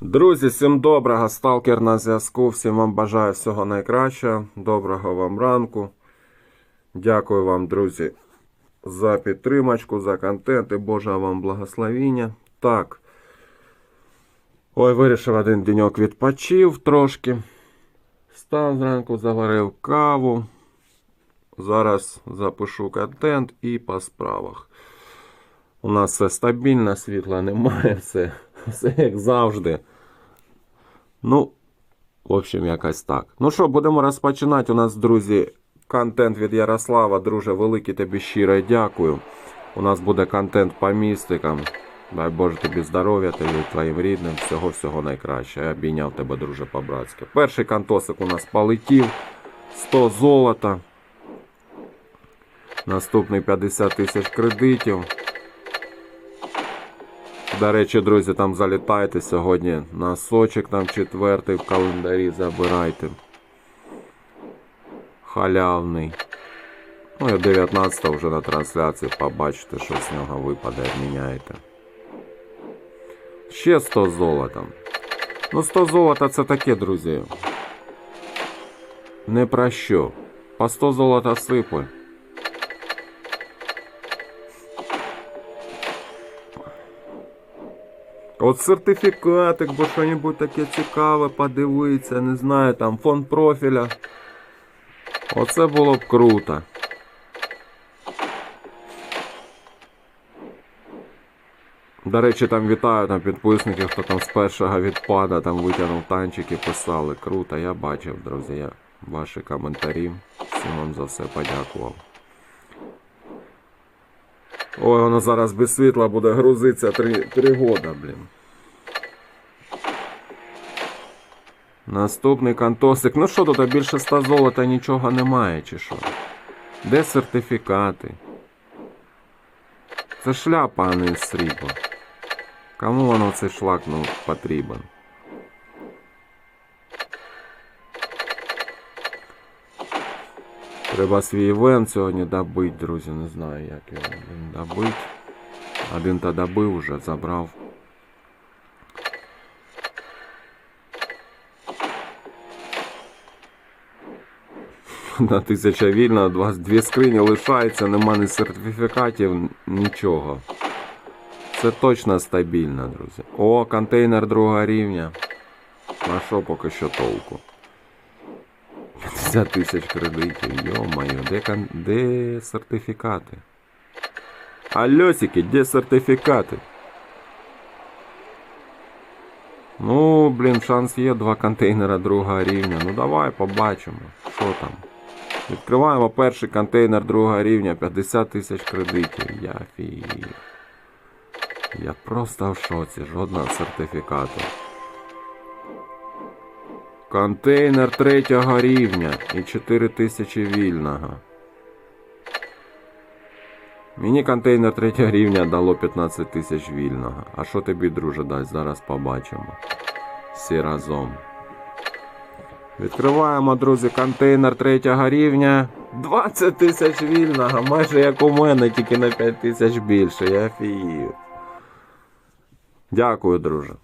Друзі, всім доброго, сталкер на зв'язку. Всім вам бажаю всього найкращого. Доброго вам ранку. Дякую вам, друзі, за підтримочку, за контент і Божого вам благословіння. Так. Ой, вирішив один деньок відпочив трошки. Встав зранку, заварив каву. Зараз запишу контент і по справах. У нас все стабільно, світла немає, все, все як завжди. Ну, в общем, якось так. Ну що, будемо розпочинати. У нас, друзі, контент від Ярослава. Друже, великий тобі щиро дякую. У нас буде контент по містикам. Дай Боже тобі здоров'я, тобі твоїм рідним, всього-всього найкраще. Я обійняв тебе, друже, по-братськи. Перший кантосик у нас полетів. 100 золота. Наступний 50 тисяч кредитів. До речі, друзі, там залітайте сьогодні. Носочок там четвертий в календарі забирайте. Халявний. Ну і 19 вже на трансляції побачите, що з нього випаде, обміняєте. Ще 100 золота. Ну 100 золота це таке, друзі. Не про що. По 100 золота сипли. От сертифікатик, бо що-небудь таке цікаве, подивитися, не знаю, там фон профіля. Оце було б круто. До речі, там вітаю там підписників, хто там з першого відпада там витягнув танчики, писали. Круто, я бачив, друзі, ваші коментарі. Всім вам за все подякував. Ой, воно зараз без світла буде грузитися 3, 3 года, блін. Наступний кантосик. Ну що тут, більше 100 золота нічого немає, чи що? Де сертифікати? Це шляпа, а не срібло. Кому воно цей шлак ну, потрібен? Треба свій івент сьогодні добити, друзі. Не знаю, як його добити. Один то добив уже, забрав. На тисяча вільна, два, дві скрині лишається, нема ні сертифікатів, нічого. Це точно стабільно, друзі. О, контейнер другого рівня. На що поки що толку? 50 тисяч кредитів, йо-моє, де, кон... де сертифікати? Альосики, де сертифікати? Ну, блін, шанс є, два контейнера другого рівня. Ну давай побачимо, що там. Відкриваємо перший контейнер другого рівня, 50 тисяч кредитів. Я фігію. Я просто в шоці, жодного сертифікату. Контейнер третього рівня і 4 тисячі вільного. Мені контейнер третього рівня дало 15 тисяч вільного. А що тобі, друже, дасть? Зараз побачимо. Всі разом. Відкриваємо, друзі, контейнер третього рівня. 20 тисяч вільного, майже як у мене, тільки на 5 тисяч більше. Я фію. Дякую, друже.